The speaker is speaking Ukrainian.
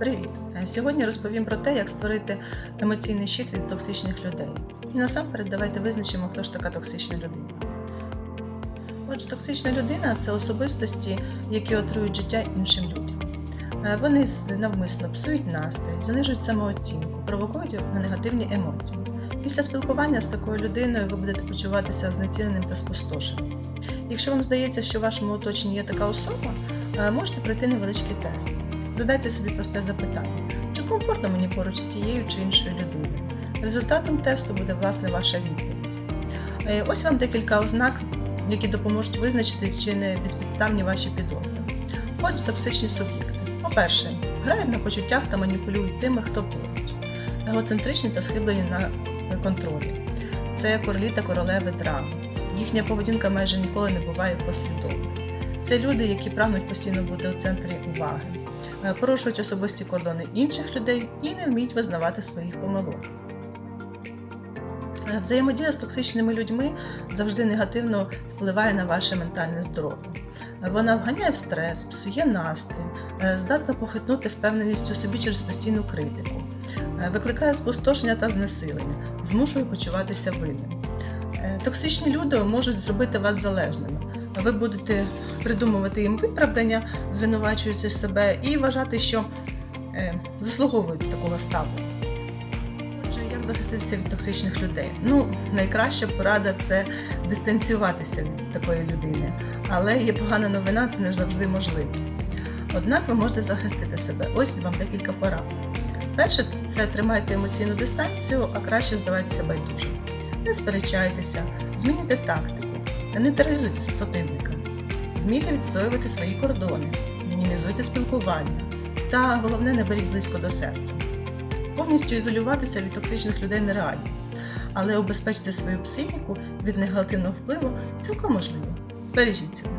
Привіт! Е, Сьогодні розповім про те, як створити емоційний щит від токсичних людей. І насамперед давайте визначимо, хто ж така токсична людина. Отже, токсична людина це особистості, які отрують життя іншим людям. Е, Вони навмисно псують настрій, занижують самооцінку, провокують на негативні емоції. Після спілкування з такою людиною ви будете почуватися знеціненим та спустошеним. Якщо вам здається, що в вашому оточенні є така особа, е, можете пройти невеличкий тест. Задайте собі просте запитання: чи комфортно мені поруч з тією чи іншою людиною? Результатом тесту буде власне ваша відповідь. Е, Ось вам декілька ознак, які допоможуть визначити, чи не безпідставні ваші підозри. Отже, токсичні суб'єкти. По-перше, грають на почуттях та маніпулюють тими, хто поруч. Егоцентричні та схиблені на контролі. Це королі та королеви драми. Їхня поведінка майже ніколи не буває послідовною. Це люди, які прагнуть постійно бути у центрі уваги, порушують особисті кордони інших людей і не вміють визнавати своїх помилок. Е, Взаємодія з токсичними людьми завжди негативно впливає на ваше ментальне здоров'я. Е, Вона вганяє в стрес, псує настрій, е, здатна похитнути впевненість у собі через постійну критику, е, викликає спустошення та знесилення, змушує почуватися винним. Е, Токсичні люди можуть зробити вас залежними. Ви будете придумувати їм виправдання, звинувачуючи себе, і вважати, що е, заслуговують такого ставлення. Отже, як захиститися від токсичних людей? Ну, найкраща порада це дистанціюватися від такої людини. Але є погана новина, це не завжди можливо. Однак ви можете захистити себе. Ось вам декілька порад. Перше, це тримайте емоційну дистанцію, а краще здавайтеся байдужим. Не сперечайтеся, змінюйте тактику, не нейтралізуйте супротивника, вмійте відстоювати свої кордони, мінімізуйте спілкування та головне не беріть близько до серця. Повністю ізолюватися від токсичних людей нереально, але обезпечити свою психіку від негативного впливу цілком можливо. Бережіть себе.